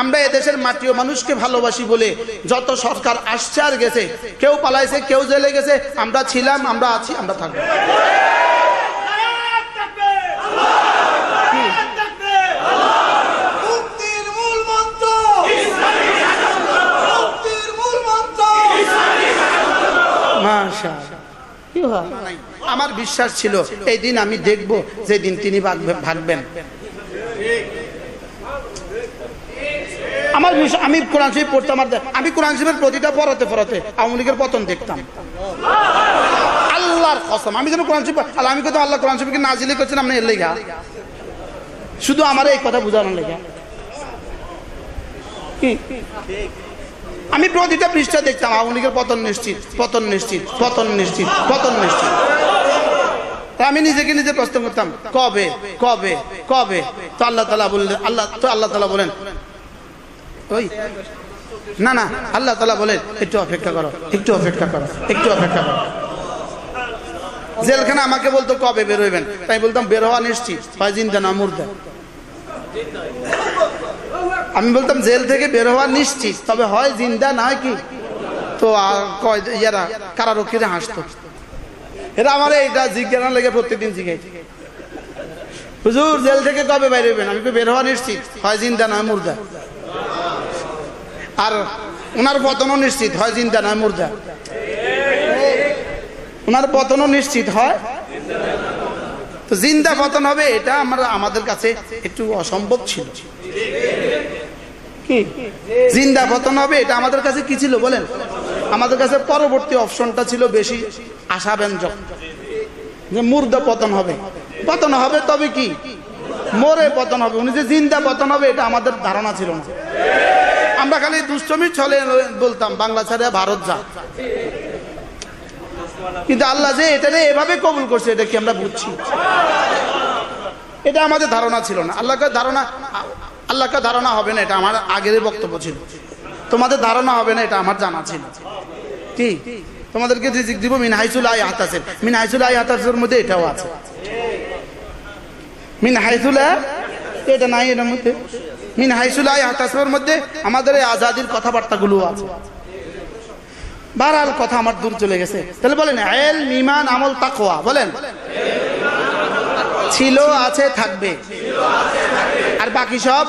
আমরা এদেশের মাটি ও মানুষকে ভালোবাসি বলে যত সরকার আসছে আর গেছে কেউ পালাইছে কেউ জেলে গেছে আমরা ছিলাম আমরা আছি আমরা থাকব। মুক্তির মূল মন্ত্র। মুক্তির মূল মন্ত্র। আমার বিশ্বাস ছিল এই দিন আমি দেখব যে দিন তিনি ভাগবে- ভাগবেন। আমার বিশ্বাস আমি কোরআন শরীফ পড়তাম আর আমি কোরআন শরীফের প্রতিটা পড়াতে পড়াতে আওয়ামী লীগের পতন দেখতাম। আল্লাহর কসম, আমি যেন কোরআন শরীফ আর আমি কিন্তু আল্লাহ কোরআন শরীফকে নাজিলি করছেন আপনি এর লেখা শুধু আমার এই কথা বোঝানোর লেখা আমি প্রতিটা পৃষ্ঠা দেখতাম, আওয়ামী লীগের পতন নিশ্চিত পতন নিশ্চিত পতন নিশ্চিত পতন নিশ্চিত। আমি নিজেকে নিজে প্রশ্ন করতাম, কবে কবে কবে? তো আল্লাহ তালা বললেন আল্লাহ তো আল্লাহ তালা বলেন ওই। না না, আল্লাহ তালা বলেন, একটু অপেক্ষা করো, একটু অপেক্ষা করো, একটু অপেক্ষা করো। জেলখানা আমাকে বলতো কবে বের হইবেন? তাই বলতাম, বের হওয়া নিশ্চিত জিন্দা না মুর্দা। আমি বলতাম, জেল থেকে বের হওয়া নিশ্চিত, তবে হয় জিন্দা না হয় কি? তো ইয়ারা, কারারক্ষীরা হাসতো। এরা আমার এইটা জিজ্ঞাসা লেগে প্রত্যেকদিন জিজ্ঞাসা হুজুর, জেল থেকে কবে বাইরে হইবেন? আমি বের হওয়া নিশ্চিত, হয় জিন্দা নয় মুর্দা। আর ওনার পতনও নিশ্চিত হয়, জিন্দা নয়, মুর্দা। ওনার পতনও নিশ্চিত হয়। তো জিন্দা পতন হবে, এটা আমরা, আমাদের কাছে একটু অসম্ভব ছিল। কি? জিন্দা পতন হবে, এটা আমাদের কাছে কি ছিল, বলেন? আমাদের কাছে পরবর্তী অপশনটা ছিল বেশি আশাব্যঞ্জক। যে মুর্দা পতন হবে। পতন হবে তবে কি? মরে পতন হবে। উনি যে জিন্দা পতন হবে, এটা আমাদের ধারণা ছিল না। আমরা খালি দুষ্টমি ছলে বলতাম, বাংলা ছাড়া ভারত যা। কিন্তু আল্লাহ যে এটা এভাবে কবুল করছে, এটা কি আমরা বুঝছি? এটা আমাদের ধারণা ছিল না। আল্লাহকে ধারণা আল্লাহকে ধারণা হবে না, এটা আমার আগের বক্তব্য ছিল। তোমাদের ধারণা হবে না, এটা আমার জানা ছিল। কি? তোমাদেরকে দিব মিন হাইসুল আই হাতাসের মিন হাইসুল আই হাতাসের মধ্যে এটাও আছে। মিন হাইসুল এটা নাই এটার মধ্যে। মিন হাইসুল আই হাতাসের মধ্যে আমাদের এই আজাদির কথাবার্তাগুলো আছে। বারাল কথা আমার দূর চলে গেছে। তাহলে বলেন এল মিমান আমল তাকোয়া বলেন। ছিল, আছে, থাকবে। আর বাকি সব?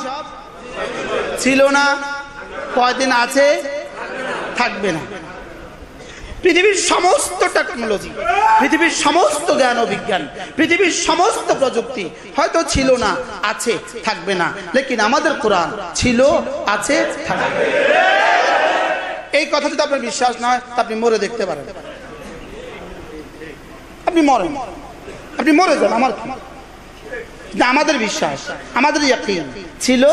ছিল না, কয়দিন আছে? থাকবে না। পৃথিবীর সমস্ত টেকনোলজি পৃথিবীর সমস্ত জ্ঞান ও বিজ্ঞান পৃথিবীর সমস্ত প্রযুক্তি হয়তো ছিল না আছে থাকবে না। লেকিন আমাদের কোরআন ছিল আছে থাকবে। এই কথা যদি আপনার বিশ্বাস না হয় আপনি মরে দেখতে পারেন। আপনি মরেন। আপনি মরে যান আমার আমাদের বিশ্বাস আমাদের ইয়াকিন ছিল।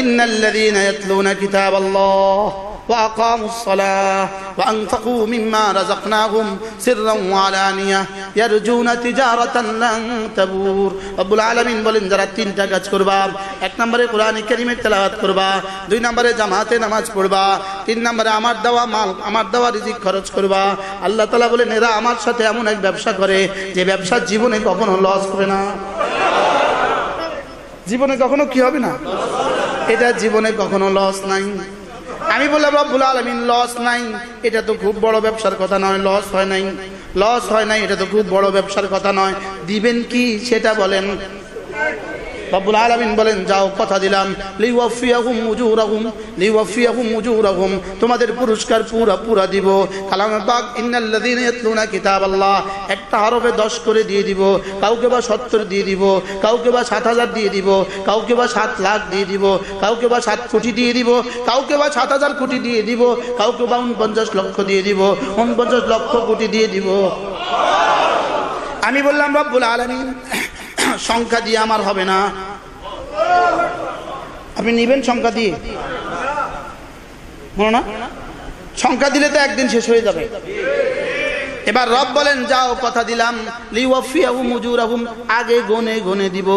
ইন্নাল্লাযীনা ইয়াতলুনা কিতাবাল্লাহ। وأقاموا الصلاة وأنفقوا مما رزقناهم سرا وعلانية يرجون تجارة لن تبور رب العالمين বলেন যারা তিনটা কাজ করবা এক নম্বরে কোরআন কারীমের তেলাওয়াত করবা দুই নম্বরে জামাতে নামাজ পড়বা তিন নম্বরে আমার দেওয়া মাল আমার দেওয়া রিজিক খরচ করবা আল্লাহ তাআলা বলেন এরা আমার সাথে এমন এক ব্যবসা করে যে ব্যবসা জীবনে কখনো লস হবে না জীবনে কখনো কি হবে না এটা জীবনে কখনো লস নাই আমি বললাম, রব্বুল আলমিন লস নাই। এটা তো খুব বড় ব্যবসার কথা নয় লস হয় নাই। লস হয় নাই, এটা তো খুব বড় ব্যবসার কথা নয়। দিবেন কি, সেটা বলেন। রব্বুল আলামিন বলেন, যাও, কথা দিলাম। লিওয়াফিয়াহুম উজুরাহুম লিওয়াফিয়াহুম উজুরাহুম। তোমাদের পুরস্কার পুরা পুরা দিব। কালাম পাক ইন্নাল্লাযীনা ইয়াতলুনা কিতাবাল্লাহ। একটা হরফে 10 করে দিয়ে দিব, কাউকে বা 70 দিয়ে দিব, কাউকে বা 7000 দিয়ে দিব, কাউকে বা 7 লাখ দিয়ে দিব, কাউকে বা 7 কোটি দিয়ে দিব, কাউকে বা 7000 কোটি দিয়ে দিব, কাউকে বা 49 লক্ষ দিয়ে দিব 49 লক্ষ কোটি দিয়ে দিব। আমি বললাম, রব্বুল আলামিন। সংখ্যা দিয়ে আমার হবে না। আপনি নিবেন সংখ্যা দিয়ে? হলো না? সংখ্যা দিলে তো একদিন শেষ হয়ে যাবে। এবার রব বলেন, যাও, কথা দিলাম। আগে গনে গনে দিব।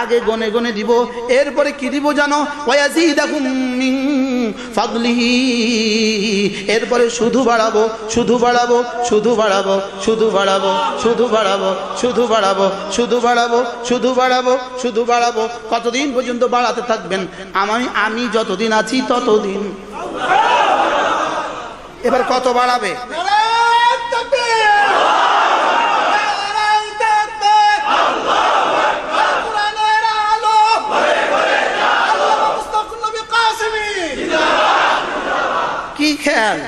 আগে গনে গনে দিব। এরপরে কি দিব জানো? এরপরে শুধু বাড়াবো শুধু বাড়াবো শুধু বাড়াবো শুধু বাড়াবো শুধু বাড়াবো শুধু বাড়াবো শুধু বাড়াবো শুধু বাড়াবো শুধু বাড়াবো। কতদিন পর্যন্ত বাড়াতে থাকবেন? আমি আমি যতদিন আছি ততদিন। এবার কত বাড়াবে? কি খেয়াল?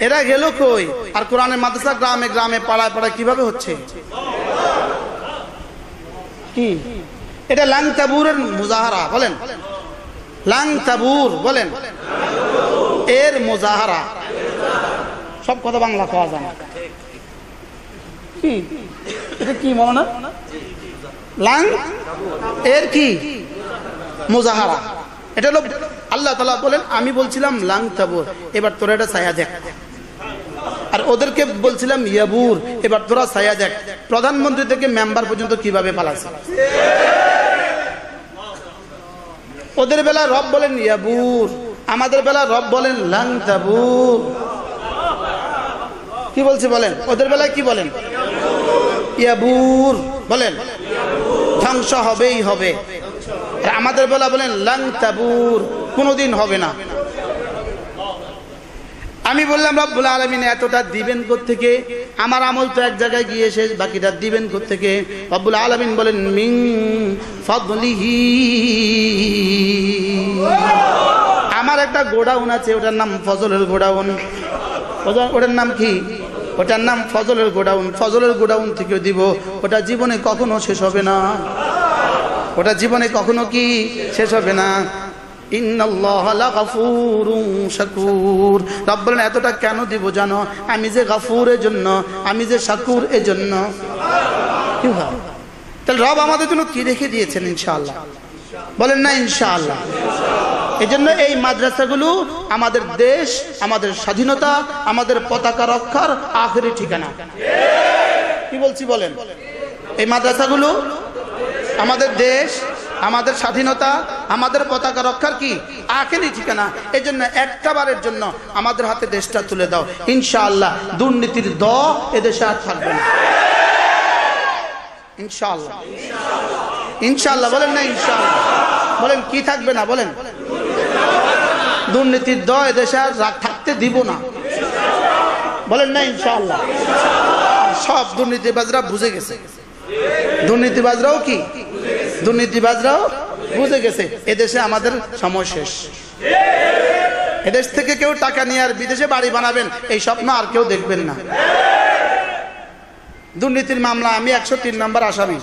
এরা গেল কই? আর কোরআনের মাদ্রাসা গ্রামে গ্রামে পাড়ায় পাড়ায় কীভাবে হচ্ছে? কি? এটা লাং তাবুরের মুজাহারা, বলেন। লাং তাবুর বলেন। এর মুজাহারা। সব কথা বাংলা খাওয়া যায়। না। কি? এটা কি মনে না লাং? এর কি? মুজাহারা। এটা হলো আল্লাহ তালা বলেন, আমি বলছিলাম লাং তাবুর, এবার তোরা এটা ছায়া দেখ। আর ওদেরকে বলছিলাম ইয়াবুর, এবার তোরা ছায়া দেখ। প্রধানমন্ত্রী থেকে মেম্বার পর্যন্ত কীভাবে পালাছে ওদের বেলা রব বলেন ইয়াবুর, আমাদের বেলা রব বলেন লাং তাবুর। কি বলছে বলেন? ওদের বেলায় কি বলেন? ইয়াবুর। বলেন, ধ্বংস হবেই হবে। আমাদের বেলা বলেন লাং তাবুর, কোনোদিন হবে না। আমি বললাম, রব্বুল আলমিন, এতটা দিবেন থেকে আমার আমল তো এক জায়গায় গিয়ে শেষ, বাকিটা দিবেন থেকে রব্বুল আলমিন বলেন মিং ফদলিহি। আমার একটা গোডাউন আছে, ওটার নাম ফজলের গোডাউন। ওটা- ওটার নাম কি? ওটার নাম ফজলের গোডাউন। ফজলের গোডাউন থেকে দিব। ওটা জীবনে কখনো শেষ হবে না। ওটা জীবনে কখনো কি শেষ হবে না? এতটা কেন দিব জানো? আমি যে গাফুরের জন্য আমি যে শাকুর এর জন্য কি হয় তাহলে রব আমাদের জন্য কি রেখে দিয়েছেন ইনশাআল্লাহ? বলেন না ইনশাআল্লাহ। এই জন্য এই মাদ্রাসাগুলো আমাদের দেশ, আমাদের স্বাধীনতা, আমাদের পতাকা রক্ষার আখেরি ঠিকানা। কি বলছি বলেন? এই মাদ্রাসাগুলো আমাদের দেশ, আমাদের স্বাধীনতা, আমাদের পতাকা রক্ষার কি আখেরি ঠিকানা? এই জন্য একটা বারের জন্য আমাদের হাতে দেশটা তুলে দাও। ইনশাআল্লাহ দুর্নীতির দ এদেশে আর থাকবে না। ইনশাআল্লাহ। ইনশাআল্লাহ। বলেন না ইনশাআল্লাহ। বলেন কি থাকবে না বলেন? দুর্নীতির দ দেশে আর থাকতে দিব না। বলেন না, ইনশাআল্লাহ। সব দুর্নীতিবাজরা বুঝে গেছে। দুর্নীতিবাজরাও কি? দুর্নীতিবাজরাও বুঝে গেছে। এদেশে আমাদের সময় শেষ। এদেশ থেকে কেউ টাকা নিয়ে আর বিদেশে বাড়ি বানাবেন, এই স্বপ্ন আর কেউ দেখবেন না। দুর্নীতির মামলা, আমি একশো তিন নম্বর আসামি।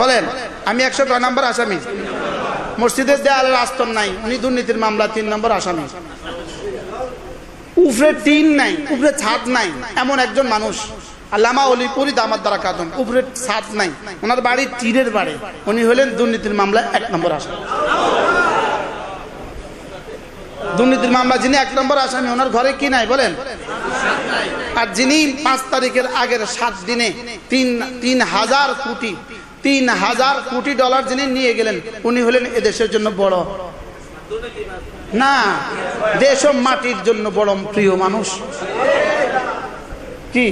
বলেন, আমি একশো নম্বর আসামি। মসজিদের দেয়ালের আস্তর নাই, উনি দুর্নীতির মামলা, তিন নম্বর আসামি। উপরে টিন নাই উপরে ছাদ নাই, এমন একজন মানুষ। আল্লামা অলিপুরি দামার দ্বারা কাদম উপরে ছাদ নাই। ওনার বাড়ি টিনের বাড়ি, উনি হলেন দুর্নীতির মামলা এক নম্বর আসামি। দুর্নীতির মামলা যিনি এক নম্বর আসামি, ওনার ঘরে কি নাই বলেন? আর যিনি পাঁচ তারিখের আগের সাত দিনে তিন তিন হাজার কোটি তিন হাজার কোটি ডলার যিনি নিয়ে গেলেন, উনি হলেন এদেশের জন্য বড়। না দেশ মাটির জন্য বড় প্রিয় মানুষ। কি?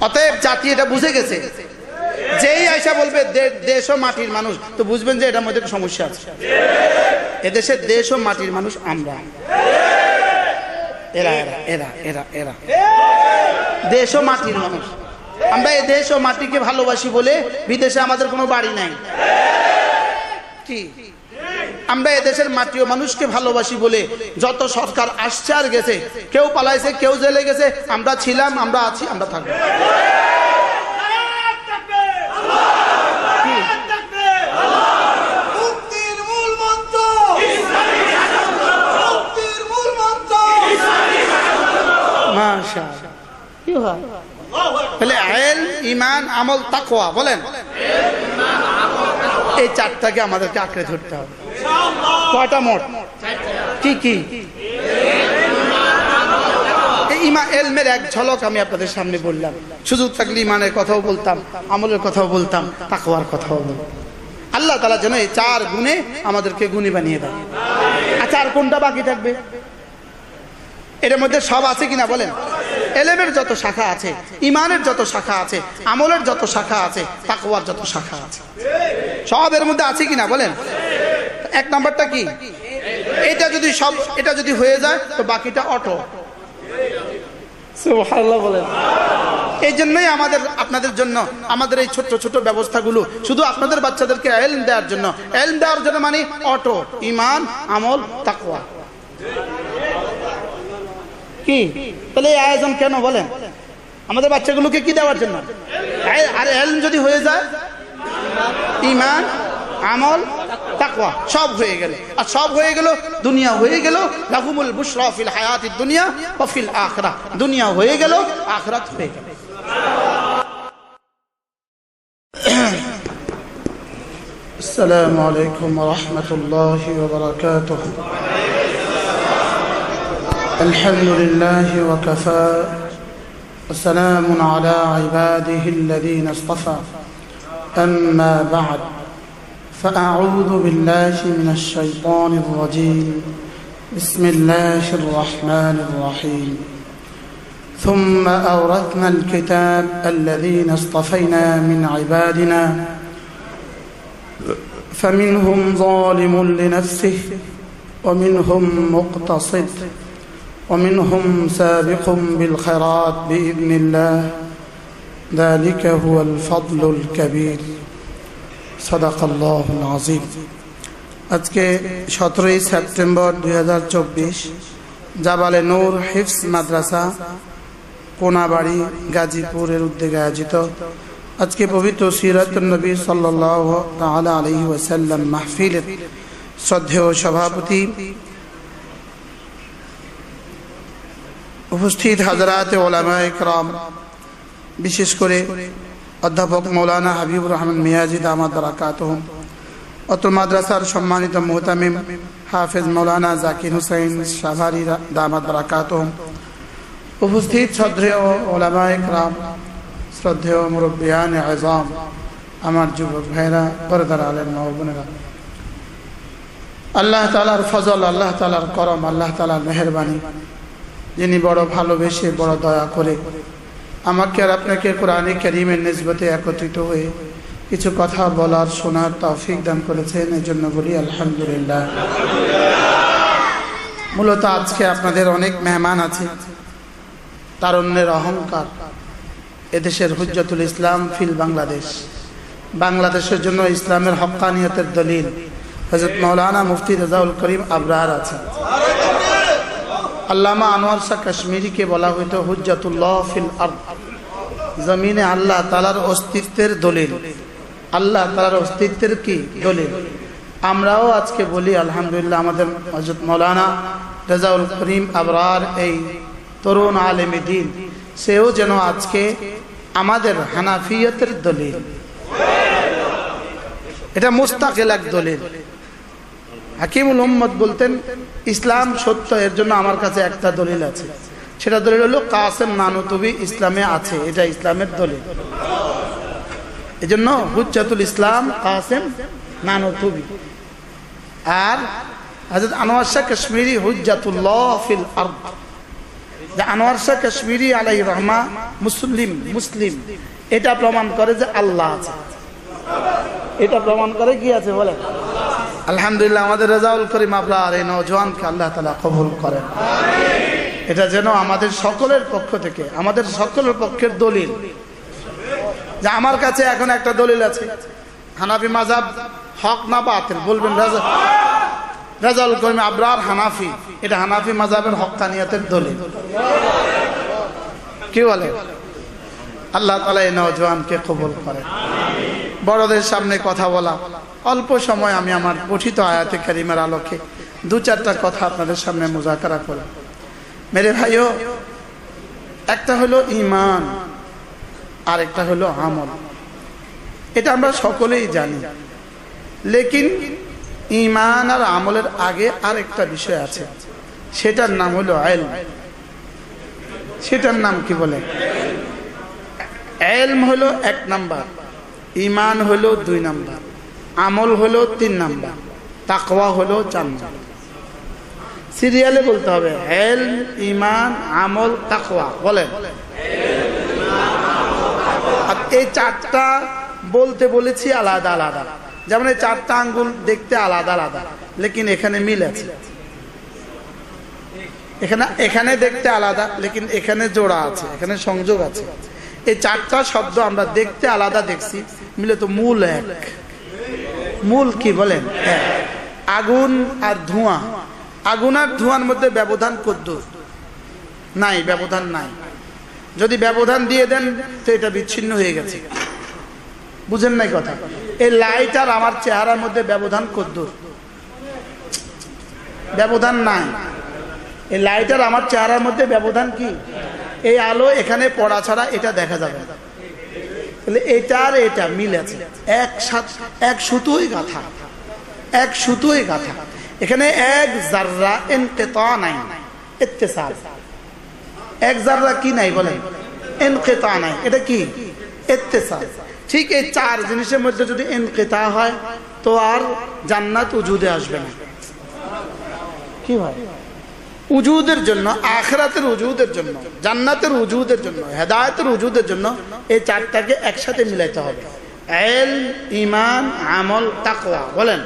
অতএব জাতি এটা বুঝে গেছে। যেই আয়সা বলবে দেশ ও মাটির মানুষ, তো বুঝবেন যে এটার মধ্যে সমস্যা আছে। এদেশের দেশ ও মাটির মানুষ আমরা। এরা এরা এরা এরা এরা। দেশ ও মাটির মানুষ। আমরা এই দেশ ও মাটিকে ভালোবাসি বলে বিদেশে আমাদের কোনো বাড়ি নাই কি আমরা এদেশের মাটি ও মানুষকে ভালোবাসি বলে যত সরকার আসছে আর গেছে কেউ পালাইছে কেউ জেলে গেছে আমরা ছিলাম আমরা আছি আমরা থাকব কি? মুক্তির মূল মন্ত্র মুক্তির মূল মন্ত্র মাশাআল্লাহ। কি হয় তাহলে আইল ইমান, আমল, তাকওয়া, বলেন। এই চারটাকে আমাদেরকে আঁকড়ে ধরতে হবে। কয়টা মোট? কি কি? ইমা, এলমের এক ঝলক আমি আপনাদের সামনে বললাম। সুযোগ থাকলে ইমানের কথাও বলতাম, আমলের কথাও বলতাম, তাকওয়ার কথাও বলতাম। আল্লাহ তালা যেন এই চার গুণে আমাদেরকে গুণী বানিয়ে দেয় আচ্ছা আর কোনটা বাকি থাকবে? এর মধ্যে সব আছে কিনা বলেন। এলেমের যত শাখা আছে ইমানের যত শাখা আছে আমলের যত শাখা আছে তাকওয়ার যত শাখা আছে। সব এর মধ্যে আছে কিনা বলেন? এক নাম্বারটা কি? এটা যদি সব এটা যদি হয়ে যায় তো বাকিটা অটো। বলেন। এই জন্যই আমাদের আপনাদের জন্য আমাদের এই ছোট ছোট ব্যবস্থাগুলো শুধু আপনাদের বাচ্চাদেরকে এলম দেওয়ার জন্য। এলম দেওয়ার জন্য মানে অটো ইমান আমল তাকওয়া। কি তাহলে এই আয়োজন কেন বলেন আমাদের বাচ্চাগুলোকে কি দেওয়ার জন্য এ- আর এলম যদি হয়ে যায় ইমান আমল তাকওয়া সব হয়ে গেল আর সব হয়ে গেল দুনিয়া হয়ে গেল লাহুমুল বুশরা ফিল হায়াতিদ দুনিয়া ওয়া ফিল আখিরাহ দুনিয়া হয়ে গেল আখিরাত হয়ে গেল السلام عليكم ورحمة الله وبركاته الحمد لله وكفى وسلام على عباده الذين اصطفى. أما بعد فأعوذ بالله من الشيطان الرجيم. بسم الله الرحمن الرحيم. ثم أورثنا الكتاب الذين اصطفينا من عبادنا. فمنهم ظالم لنفسه ومنهم مقتصد. ومنهم سابق بالخيرات بإذن الله ذلك هو الفضل الكبير صدق الله العظيم আজকে সতেরোই সেপ্টেম্বর দুই হাজার চব্বিশ জাবালে নূর হিফস মাদ্রাসা কোনাবাড়ি গাজীপুরের উদ্যোগে আয়োজিত আজকে পবিত্র সিরাত নবী সাল্লাহ তালা আলহি ওয়াসাল্লাম মাহফিলের শ্রদ্ধেয় সভাপতি উপস্থিত হাজরাতে ওলামা একরাম বিশেষ করে অধ্যাপক মৌলানা হাবিবুর রহমান মিয়াজিদ আহমদ রাকাত অত্র মাদ্রাসার সম্মানিত মোহতামিম হাফেজ মৌলানা জাকির হুসাইন সাভারি দামাদ রাকাত উপস্থিত শ্রদ্ধেয় ওলামা একরাম শ্রদ্ধেয় মুরব্বিয়ান আজম, আমার যুবক ভাইরা পরদার আলেন মহবনেরা আল্লাহ তালার ফজল, আল্লাহ তালার করম, আল্লাহ তালার মেহরবানি যিনি বড় ভালোবেসে, বড় দয়া করে আমাকে আর আপনাকে কোরআনে করিমের নিসবতে একত্রিত হয়ে কিছু কথা বলার, শোনার তৌফিক দান করেছেন এই জন্য বলি আলহামদুলিল্লাহ। মূলত আজকে আপনাদের অনেক মেহমান আছে, তারণ্যের অহংকার। এদেশের হুজ্জতুল ইসলাম ফিল বাংলাদেশ। বাংলাদেশের জন্য ইসলামের হক্কানিয়তের দলিল হজরত মৌলানা মুফতি রেজাউল করিম আবরার আছে আল্লামা আনোয়ার শাহ কাশ্মীরিকে বলা হইত হুজ্জাতুল্লাহ ফিল আরদ। জমিনে আল্লাহ তালার অস্তিত্বের দলিল। আল্লাহ তালার অস্তিত্বের কি দলিল? আমরাও আজকে বলি, আলহামদুলিল্লাহ আমাদের হজরত মৌলানা রেজাউল করিম আবরার এই তরুণ আলেমী দিন, সেও যেন আজকে আমাদের হানাফিয়তের দলিল। এটা মুস্তাকিল এক দলিল। হাকিমুল উম্মদ বলতেন, ইসলাম সত্য, এর জন্য আমার কাছে একটা দলিল আছে। সেটা দলিল হলো, কাসেম নানুতুবি ইসলামে আছে, এটা ইসলামের দলিল। এই জন্য হুজ্জাতুল ইসলাম, কাসেম নানুতুবি। আর হাজরত আনোয়ার শাহ কাশ্মীরি, হুজ্জাতুল্লাহ ফিল আরদ। যে আনোয়ার শাহ কাশ্মীরি আলাই রহমা মুসলিম মুসলিম। এটা প্রমাণ করে যে আল্লাহ আছে। এটা প্রমাণ করে কি আছে বলেন? আলহামদুলিল্লাহ, আমাদের রেজাউল করিম আবরার এই নজওয়ানকে আল্লাহ তালা কবুল করেন। এটা যেন আমাদের সকলের পক্ষ থেকে, আমাদের সকলের পক্ষের দলিল। যে আমার কাছে এখন একটা দলিল আছে। হানাফি মাজাব হক না বাতিল, বলবেন রাজা, রেজাউল করিম আবরার হানাফি, এটা হানাফি মাজাবের হকানিয়াতের দলিল। কি বলে? আল্লাহ তালা এই নজওয়ানকে কবুল করেন। বড়দের সামনে কথা বলা। অল্প সময় আমি আমার পঠিত আয়াতে কারিমের আলোকে দু চারটা কথা আপনাদের সামনে মোজাকারা করি মেরে ভাইও, একটা হলো ইমান আর একটা হলো আমল। এটা আমরা সকলেই জানি। লেকিন ইমান আর আমলের আগে আর একটা বিষয় আছে। সেটার নাম হলো আইল সেটার নাম কি বলে? এলম হলো এক নাম্বার ইমান হলো দুই নাম্বার। আমল হলো তিন নাম্বার, তাকওয়া হলো চার নাম্বার। সিরিয়ালে বলতে হবে, হেল, ইমান, আমল, তাকওয়া, বলেন। আর এই চারটা বলতে বলেছি আলাদা আলাদা। যেমন এই চারটা আঙ্গুল দেখতে আলাদা আলাদা, লেকিন এখানে মিল আছে। এখানে এখানে দেখতে আলাদা, লেকিন এখানে জোড়া আছে, এখানে সংযোগ আছে। এই চারটা শব্দ আমরা দেখতে আলাদা দেখছি, মিলে তো মূল এক। মূল কি বলেন এক আগুন আর ধোঁয়া। আগুন আর ধোঁয়ার মধ্যে ব্যবধান কদ্দুর? নাই, ব্যবধান নাই। যদি ব্যবধান দিয়ে দেন, তো এটা বিচ্ছিন্ন হয়ে গেছে। বুঝেন নাই কথা? এই লাইট আর আমার চেহারার মধ্যে ব্যবধান কদ্দুর? ব্যবধান নাই। এই লাইট আর আমার চেহারার মধ্যে ব্যবধান কি? এই আলো এখানে পড়া ছাড়া এটা দেখা যাবে না। তাহলে এটা আর এটা মিল আছে। এক সুতোই গাথা। এক সুতোই গাথা। এখানে এক জাররা এনকেতা নাই ইত্তেসাল এক জাররা কি নাই বলেন? এনকেতা নাই এটা কি? ইত্তেসাল ঠিক এই চার জিনিসের মধ্যে যদি এনকেতা হয়, তো আর জান্নাত উজুদে আসবে না। কি হয় উজুদের জন্য, আখরাতের উজুদের জন্য, জান্নাতের উজুদের জন্য, হেদায়তের উজুদের জন্য এই চারটাকে একসাথে মিলাইতে হবে। এল, ইমান, আমল, তাকওয়া, বলেন।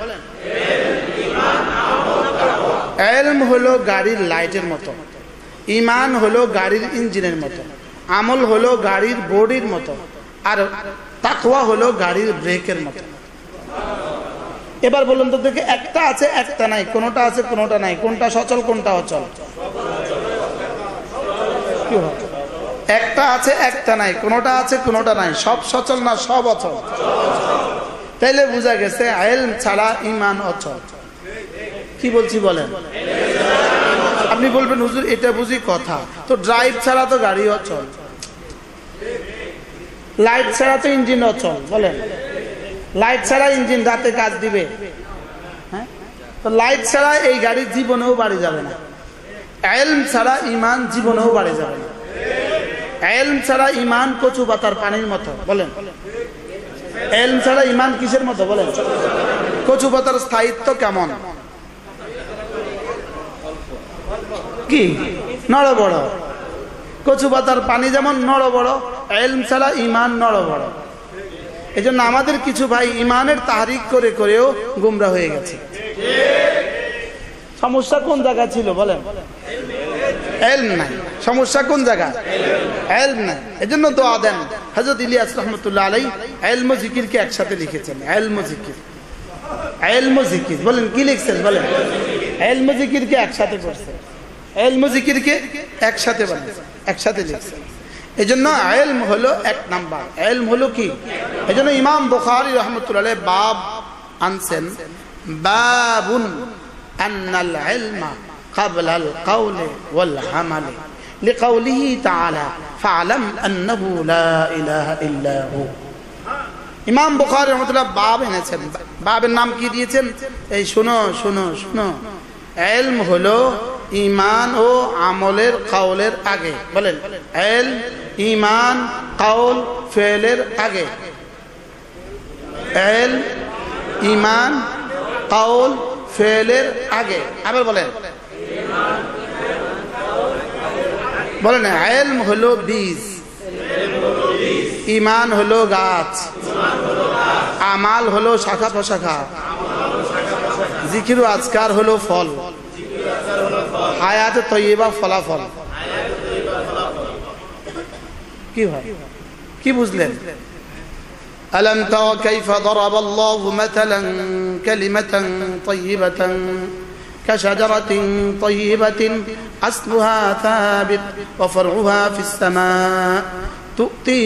এলম হলো গাড়ির লাইটের মতো, ইমান হলো গাড়ির ইঞ্জিনের মতো, আমল হলো গাড়ির বডির মতো, আর তাকওয়া হলো গাড়ির ব্রেকের মতো। এবার বলুন তো দেখে, একটা আছে, একটা নাই, কোনোটা আছে, কোনোটা নাই, কোনটা সচল, কোনটা অচল? একটা আছে, একটা নাই, কোনোটা আছে, কোনোটা নাই, সব সচল না সব অচল? তাইলে বোঝা গেছে, আইল ছাড়া ইমান অচল। কি বলছি বলেন? আপনি বলবেন, হুজুর, এটা বুঝি কথা। তো ড্রাইভ ছাড়া তো গাড়ি অচল। লাইট ছাড়া তো ইঞ্জিন অচল, বলেন। লাইট ছাড়া ইঞ্জিন রাতে কাজ দিবে। হ্যাঁ? তো লাইট ছাড়া এই গাড়ি জীবনেও বাড়ি যাবে না। এলম ছাড়া ইমান জীবনেও বাড়ি যাবে না। এলম ছাড়া ইমান কচু পাতার পানির মতো, বলেন। এলম ছাড়া ইমান কিসের মতো, বলেন? কচু পাতার স্থায়িত্ব কেমন? কি? নড় বড়। কচু পাতার পানি যেমন নড় বড় এলম ছাড়া ইমান নড় বড়। এই জন্য আমাদের কিছু ভাই ইমানের তাহারিক করে করেও গুমরা হয়ে গেছে। সমস্যা কোন জায়গা ছিল বলেন? এলম নাই। সমস্যা কোন জায়গা? এলম নাই। এই জন্য দোয়া দেন। হজরত ইলিয়াস রহমতুল্লাহ আলাই এলম জিকিরকে একসাথে লিখেছেন। এলম জিকির। এলম জিকির। বলেন কি লিখছেন? বলেন। এলম জিকিরকে একসাথে করছেন এলম জিকিরকে একসাথে বলেন একসাথে লিখছেন। এই জন্য এলম হলো এক নাম্বার এলম হলো কি এই জন্য ইমাম বুখারি রহমতুল্লাহ বাব আনছেন বাবুন আন্নাল ইলমা قبل القول والعمل لقوله تعالى فاعلم أنه لا إله إلا هو ইমাম বুখারি রহমতুল্লাহ বাব এনেছেন বাবের নাম কি দিয়েছেন এই শোনো শোনো শোনো এলম হলো ইমান ও আমলের কাউলের আগে। বলেন, এল ইমান কাউল, ফেলের আগে। এল ইমান কাউল, ফেলের আগে। আবার বলেন। বলেন এলম হলো বীজ। ইমান হলো গাছ। আমাল হলো শাখা প্রশাখা। জিকির আজকার হলো ফল। হায়াত তৈবা ফলাফল কি হয় কি বুঝলেন ألم تر كيف ضرب الله مثلا كلمة طيبة كشجرة طيبة أصلها ثابت وفرعها في السماء تؤتي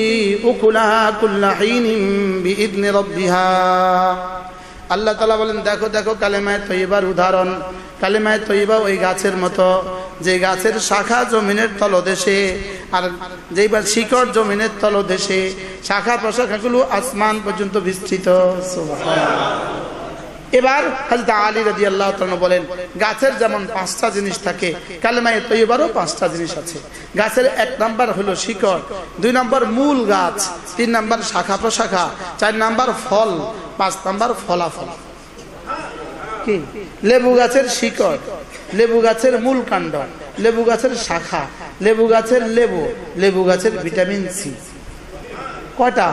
أكلها كل حين بإذن ربها আল্লাহ তালা বলেন, দেখো দেখো, কালেমায় তৈবার উদাহরণ। কালেমায় তৈবা ওই গাছের মতো। যে গাছের শাখা জমিনের তলদেশে, আর যেইবার শিকড় জমিনের তলদেশে, শাখা প্রশাখাগুলো আসমান পর্যন্ত বিস্তৃত। এবার হাজরত আলী রাজি আল্লাহ বলেন, গাছের যেমন পাঁচটা জিনিস থাকে, কালেমায় তৈবারও পাঁচটা জিনিস আছে। গাছের এক নাম্বার হলো শিকড়, দুই নাম্বার মূল গাছ, তিন নাম্বার শাখা প্রশাখা, চার নাম্বার ফল, পাঁচ নাম্বার ফলাফল। কি? লেবু গাছের শিকড়, লেবু গাছের মূল কাণ্ড, লেবু গাছের শাখা, লেবু গাছের লেবু লেবু গাছের ভিটামিন সি। কয়টা?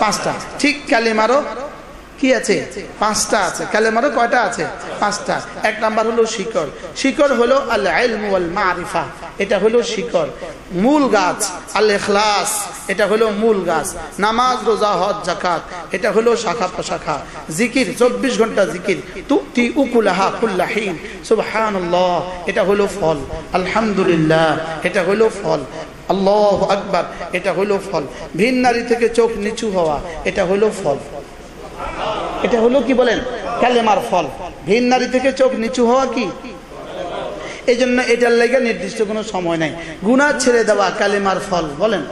পাঁচটা। ঠিক কালিমারও কি আছে? পাঁচটা আছে। কালেমারও কয়টা আছে? পাঁচটা। এক নাম্বার হলো শিকড়। শিকড় হলো আল মারিফা এটা হলো শিকড়। মূল গাছ আল ইখলাস এটা হলো মূল গাছ। নামাজ, রোজা, হজ জাকাত এটা হলো শাখা প্রশাখা। জিকির, চব্বিশ ঘণ্টা জিকির। তুতি উকুলাহা কুল্লাহিন সুবহানাল্লাহ। এটা হলো ফল। আলহামদুলিল্লাহ। এটা হলো ফল। আল্লাহ আকবার। এটা হলো ফল। ভিন নারী থেকে চোখ নিচু হওয়া। এটা হলো ফল। এটা হলো কি বলেন? কালেমার ফল। ভিন নারী থেকে চোখ নিচু হওয়া কি? এই জন্য এটার লেগে নির্দিষ্ট কোনো সময় নাই। গুণা ছেড়ে দেওয়া কালেমার ফল, বলেন।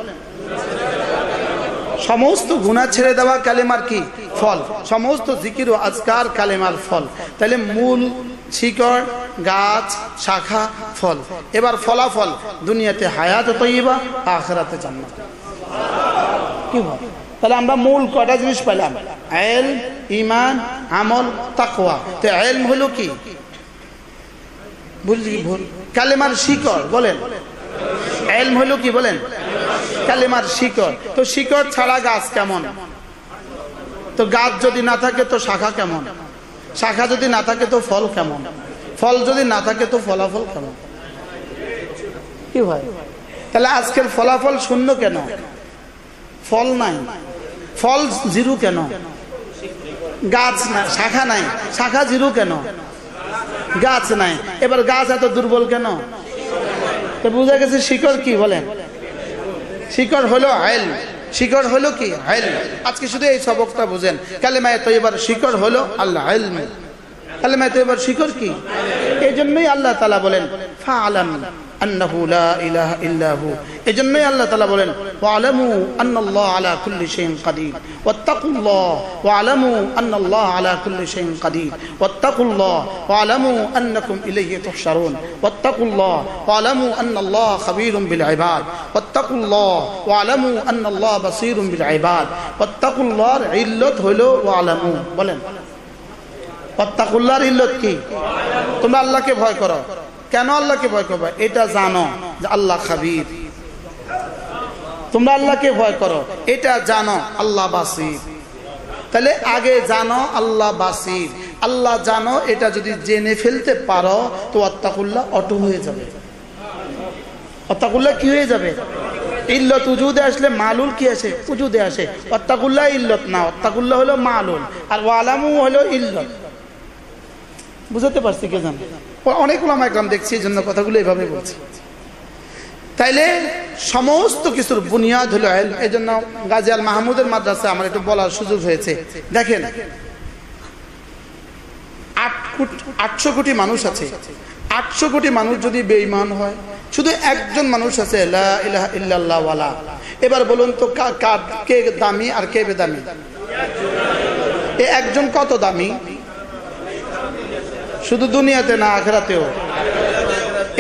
সমস্ত গুণা ছেড়ে দেওয়া কালেমার কি? ফল। সমস্ত জিকির ও আজকার কালেমার ফল। তাহলে মূল শিকড়, গাছ, শাখা, ফল। এবার ফলাফল, দুনিয়াতে হায়াত তৈবা আখরাতে জান্নাত। কি তাহলে আমরা মূল কটা জিনিস পেলাম? এল ইমান আমল, তাকওয়া। তো এলম হলো কি? বুঝলি ভুল? কালেমার শিকড়, বলেন। এলম হলো কি, বলেন? কালেমার শিকড়। তো শিকড় ছাড়া গাছ কেমন? তো গাছ যদি না থাকে, তো শাখা কেমন? শাখা যদি না থাকে, তো ফল কেমন? ফল যদি না থাকে, তো ফলাফল কেমন? কি হয় তাহলে আজকের ফলাফল শূন্য কেন? ফল নাই। ফল জিরু কেন? গাছ না শাখা নাই। শাখা জিরু কেন? গাছ নাই। এবার গাছ এত দুর্বল কেন? তো বুঝা গেছে শিকড় কি, বলেন। শিকড় হলো আইল শিকড় হলো কি? আইল আজকে শুধু এই সবকটা বুঝেন। কালেমায় তো এবার শিকড় হলো আল্লাহ আইল কালেমায় তো এবার শিকড় কি? এই জন্যই আল্লাহ তালা বলেন ফা আলাম আন্নাহু লা ইলাহা ইল্লাহু এজন্যই আল্লাহ তাআলা বলেন ওয়ালামু আনাল্লাহ আলা কুল্লি শাইইন কাদির ওয়াত্তাকুল্লাহ ওয়ালামু আনাল্লাহ আলা কুল্লি শাইইন কাদির ওয়াত্তাকুল্লাহ ওয়ালামু আন্নাকুম ইলাইহি তুহশারুন ওয়াত্তাকুল্লাহ ওয়ালামু আনাল্লাহ খাবীরুম বিল ইবাদ ওয়াত্তাকুল্লাহ ওয়ালামু আনাল্লাহ বাসীরুম বিল ইবাদ ওয়াত্তাকুল্লাহর ইল্লাত হলো ওয়ালামু বলেন ওয়াত্তাকুল্লাহর ইল্লাত কি তোমরা আল্লাহকে ভয় করো কেন আল্লাহকে ভয় করবে এটা জানো যে আল্লাহ খাবীর তোমরা আল্লাহকে ভয় করো। এটা জানো, আল্লাহ বাসির। তাহলে আগে জানো, আল্লাহ বাসির। আল্লাহ জানো, এটা যদি জেনে ফেলতে পারো, তো অত্তাকুল্লাহ অটো হয়ে যাবে। অত্তাকুল্লাহ কি হয়ে যাবে? ইল্লত উজুদে আসলে মালুল কি আসে? উজুদে আসে। অত্তাকুল্লাহ ইল্লত না অত্তাকুল্লাহ হলো মালুল। আর ওয়ালামু হলো ইল্লত। বুঝতে পারছি কে জান? অনেক ওলামা একরাম দেখছি, এই জন্য কথাগুলো এভাবে বলছি। তাইলে সমস্ত কিছুর বুনিয়াদ হলো এই জন্য গাজী আল মাহমুদের মাদ্রাসা আমার একটু বলার সুযোগ হয়েছে। দেখেন আটশো কোটি মানুষ আছে। আটশো কোটি মানুষ যদি বেঈমান হয়, শুধু একজন মানুষ আছে, লা ইলাহা ইল্লাল্লাহ ওয়ালা। এবার বলুন তো কে দামি আর কে বেদামি? এ একজন কত দামি? শুধু দুনিয়াতে না আখেরাতেও।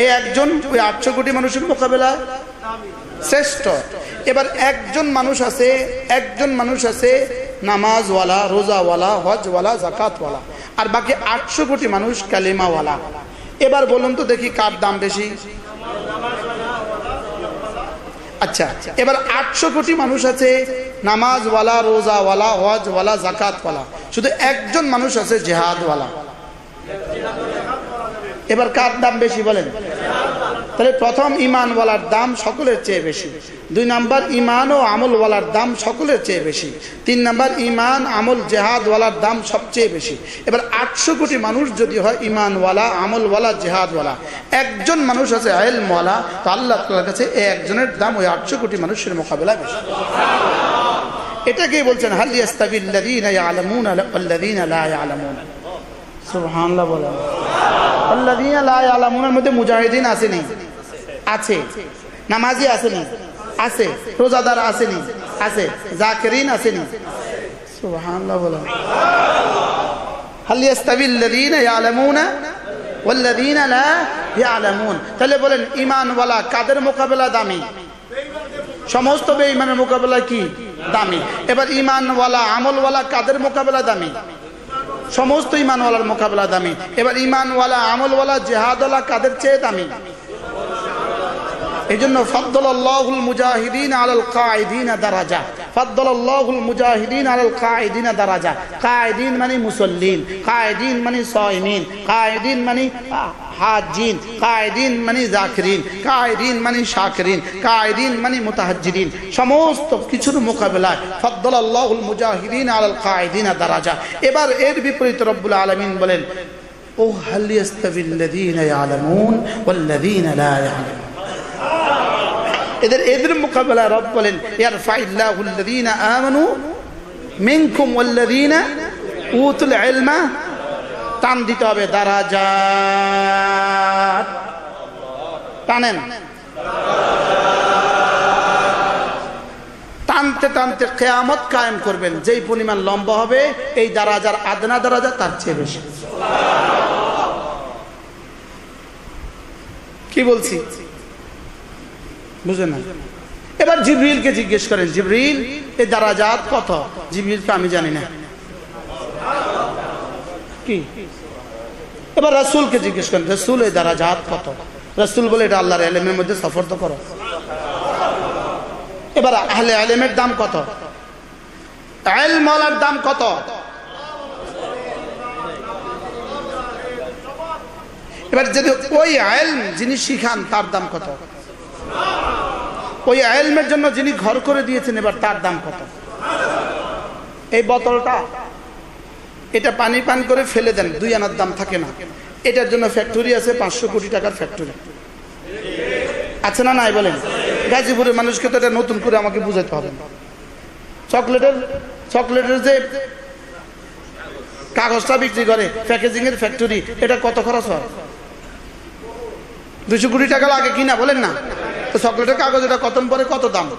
এই একজন ওই আটশো কোটি মানুষের মোকাবেলা শ্রেষ্ঠ। এবার একজন মানুষ আছে, একজন মানুষ আছে নামাজওয়ালা, রোজাওয়ালা, হজওয়ালা, জাকাতওয়ালা, আর বাকি আটশো কোটি মানুষ কালিমাওয়ালা। এবার বলুন তো দেখি কার দাম বেশি। আচ্ছা এবার আটশো কোটি মানুষ আছে নামাজওয়ালা, রোজাওয়ালা, হজওয়ালা, জাকাতওয়ালা। শুধু একজন মানুষ আছে জেহাদওয়ালা। এবার কার দাম বেশি বলেন? তাহলে প্রথম ইমানওয়ালার দাম সকলের চেয়ে বেশি। দুই নাম্বার, ইমান ও আমলওয়ালার দাম সকলের চেয়ে বেশি। তিন নাম্বার, ইমান, আমল, জেহাদওয়ালার দাম সবচেয়ে বেশি। এবার আটশো কোটি মানুষ যদি হয় ইমানওয়ালা, আমলওয়ালা, জেহাদওয়ালা, একজন মানুষ আছে আয়েলওয়ালা তো আল্লাহ তালার কাছে এই একজনের দাম ওই আটশো কোটি মানুষের মোকাবেলা বেশি। এটাকেই বলছেন? হালিয়াস্তাবিল্লাদিন লা ইয়ালামুন। সুবহানাল্লাহ বলেন। ইয়ালামুনের মধ্যে মুজাহিদিন আসেনি। আছে। নামাজি আসেনি। আছে। রোজাদার আসেনি। আছে। জাকেরিন আসেনি। তাহলে বলেন, ঈমানওয়ালা কাদের মোকাবেলা দামি? সমস্ত বেঈমানের মোকাবেলা কি? দামি। এবার ঈমানওয়ালা, আমলওয়ালা কাদের মোকাবেলা দামি? সমস্ত ইমানওয়ালার মোকাবেলা দামি। এবার ইমানওয়ালা, আমলওয়ালা, জেহাদওয়ালা কাদের চেয়ে দামি? এই জন্য ফদ্দুল মুজাহিদিন আলাল কায়দিন দারাজা। ফদ্দুল মুজাহিদিন আলাল কায়দিন দারাজা। কায়দিন মানে মুসল্লিন কায়দিন মানে সাইমিন কায়দিন মানে হাজিন কায়দিন মানে জাকিরিন কায়দিন মানে শাকিরিন কায়দিন মানে মুতাহাজ্জিরিন। সমস্ত কিছুর মোকাবেলায় ফদ্দুল আল্লাহুল মুজাহিদিন আলাল কায়দিন দারাজা। এবার এর বিপরীত রব্বুল আলামিন বলেন ও হাল ইয়াস্তাবিল্লাযীনা ইয়ালামুন ওয়াল্লাযীনা লা ইয়ালামুন। এদের এদের মোকাবেলা রব বলেন ইয়ার ফাইল্লাহুল্লাযীনা আমানু মিনকুম ওয়াল্লাযীনা উতুল ইলমা। টান দিতে হবে, দারাজাত। টানেন। টানতে টানতে কেয়ামত কায়েম করবেন, যেই পরিমাণ লম্বা হবে, এই দারাজার আদনা দারাজা তার চেয়ে বেশি। কি বলছি? বুঝে না। এবার জিবরিলকে জিজ্ঞেস করেন, জিবরিল এই দারাজাত কত? জিবরিলকে, আমি জানি না। কি? এবার রাসূলকে জিজ্ঞেস করেন, রাসূল এই দারাজাত কত? রাসূল বলে, এটা আল্লাহর এলেমের মধ্যে সফর তো করো। এবার আহলে আলেমের দাম কত? আলমলার দাম কত? এবার যদি ওই আলম যিনি শিখান, তার দাম কত? ওই আলমের জন্য যিনি ঘর করে দিয়েছেন, এবার তার দাম কত? এই বোতলটা, এটা পানি পান করে ফেলে দেন, দুই আনার দাম থাকে না। এটার জন্য ফ্যাক্টরি আছে, পাঁচশো কোটি টাকার ফ্যাক্টরি আছে না নাই বলেন? গাজীপুরের মানুষকে তো এটা নতুন করে আমাকে বুঝাতে হবে। চকলেটের চকলেটের যে কাগজটা বিক্রি করে প্যাকেজিং এর ফ্যাক্টরি এটা কত খরচ হয়? দুশো কোটি টাকা লাগে কিনা, বলেন না। তো চকলেটের কাগজ এটা কতন পরে কত দাম?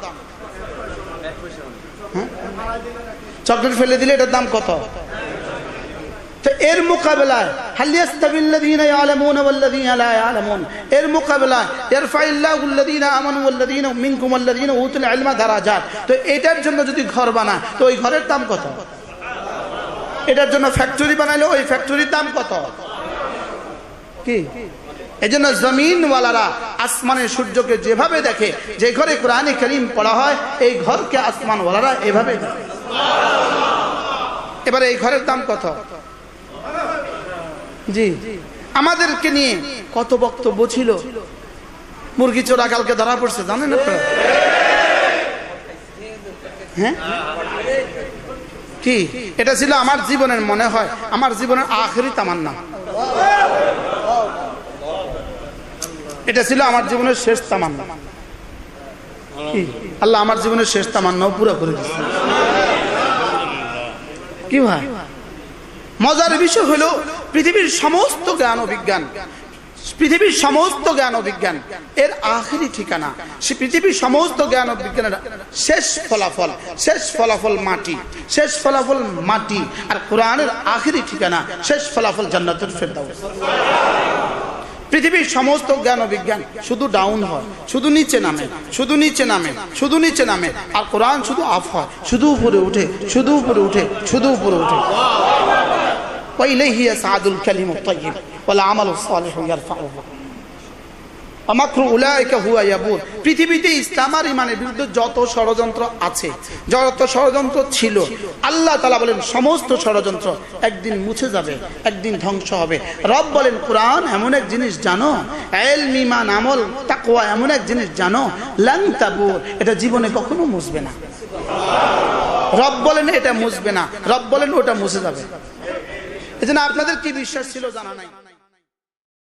হ্যাঁ? চকলেট ফেলে দিলে এটার দাম কত? তো এর মোকাবেলায় এর তো এটার জন্য যদি ঘর বানায়, তো ওই ঘরের দাম কত? এটার জন্য ফ্যাক্টরি বানাইলে ওই ফ্যাক্টরির দাম কত? কি? এজন্য জমিনওয়ালারা আসমানের সূর্যকে যেভাবে দেখে, যে ঘরে কোরআনে করিম পড়া হয়, এই ঘরকে আসমানওয়ালারা এভাবে দেখে। এবারে এই ঘরের দাম কত? জি। আমাদেরকে নিয়ে কত বক্তব্য ছিল। মুরগি চোরা কালকে ধরা পড়ছে, জানেন আপনারা? হ্যাঁ? কি? এটা ছিল আমার জীবনের মনে হয়, আমার জীবনের আখেরি তামান্না। এটা ছিল আমার জীবনের শেষ তামান্না? আল্লাহ আমার জীবনের শেষ তামান্নাও পুরো করে দিচ্ছে কি ভাই? মজার বিষয় হলো, পৃথিবীর সমস্ত জ্ঞান ও বিজ্ঞান, পৃথিবীর সমস্ত জ্ঞান ও বিজ্ঞান এর আখেরি ঠিকানা, সে পৃথিবীর সমস্ত জ্ঞান ও বিজ্ঞানের শেষ ফলাফল শেষ ফলাফল মাটি, শেষ ফলাফল মাটি, আর কোরআনের আখেরি ঠিকানা, শেষ ফলাফল জান্নাতুল ফেরদাউস। পৃথিবীর সমস্ত জ্ঞান ও বিজ্ঞান শুধু ডাউন হয়, শুধু নিচে নামে, শুধু নিচে নামে, শুধু নিচে নামে। আর কোরআন শুধু আফ হয়, শুধু উপরে উঠে, শুধু উপরে উঠে, শুধু উপরে উঠে। পাইলে হিয়া সাদুল কালিম তৈব বলে আমল সালেহ ইয়ারফাউল্লাহ পৃথিবীতে ইসলাম আর ইমানের বিরুদ্ধে যত ষড়যন্ত্র আছে, যত ষড়যন্ত্র ছিল, আল্লাহ তালা বলেন সমস্ত ষড়যন্ত্র একদিন মুছে যাবে, একদিন ধ্বংস হবে। রব বলেন, কোরআন এমন এক জিনিস জানো এল মিমান আমল তাকওয়া এমন এক জিনিস জানো লাং তাবুর, এটা জীবনে কখনো মুছবে না। রব বলেন, এটা মুছবে না। রব বলেন, ওটা মুছে যাবে। এই জন্য আপনাদের কি বিশ্বাস ছিল জানা নাই?